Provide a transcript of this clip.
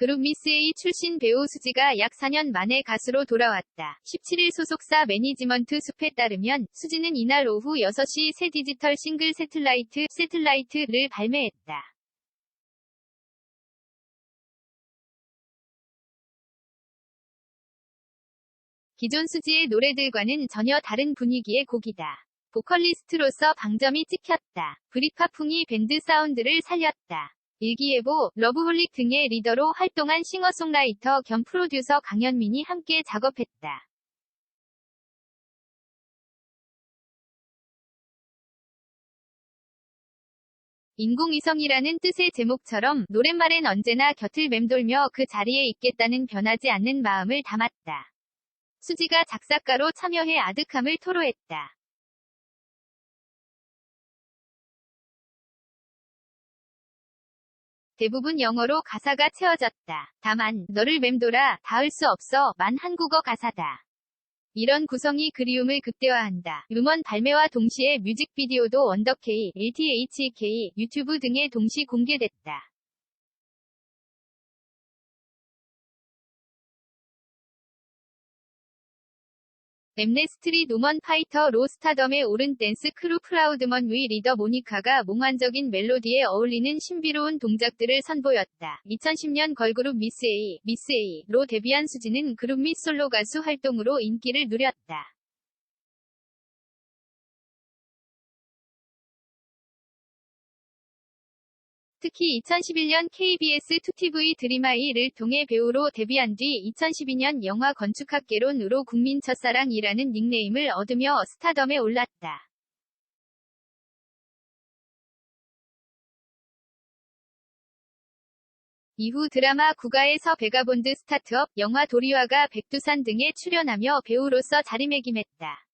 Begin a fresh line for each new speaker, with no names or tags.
그룹 미스 A 출신 배우 수지가 약 4년 만에 가수로 돌아왔다. 17일 소속사 매니지먼트 숲에 따르면 수지는 이날 오후 6시 새 디지털 싱글 세틀라이트, 세틀라이트를 발매했다. 기존 수지의 노래들과는 전혀 다른 분위기의 곡이다. 보컬리스트로서 방점이 찍혔다. 브리파풍이 밴드 사운드를 살렸다. 일기예보, 러브홀릭 등의 리더로 활동한 싱어송라이터 겸 프로듀서 강현민이 함께 작업했다. 인공위성이라는 뜻의 제목처럼 노랫말엔 언제나 곁을 맴돌며 그 자리에 있겠다는 변하지 않는 마음을 담았다. 수지가 작사가로 참여해 아득함을 토로했다. 대부분 영어로 가사가 채워졌다. 다만, 너를 맴돌아, 닿을 수 없어, 만 한국어 가사다. 이런 구성이 그리움을 극대화한다. 음원 발매와 동시에 뮤직비디오도 원더K, LTHK, 유튜브 등에 동시 공개됐다. 엠네스트리 노먼 파이터 로 스타덤에 오른 댄스 크루 프라우드먼 위 리더 모니카가 몽환적인 멜로디에 어울리는 신비로운 동작들을 선보였다. 2010년 걸그룹 미스 A, 미스 A로 데뷔한 수지는 그룹 및 솔로 가수 활동으로 인기를 누렸다. 특히 2011년 KBS 2TV 드림아이를 통해 배우로 데뷔한 뒤 2012년 영화 건축학개론으로 국민 첫사랑이라는 닉네임을 얻으며 스타덤에 올랐다. 이후 드라마 국가에서 베가본드 스타트업, 영화 도리와가 백두산 등에 출연하며 배우로서 자리매김했다.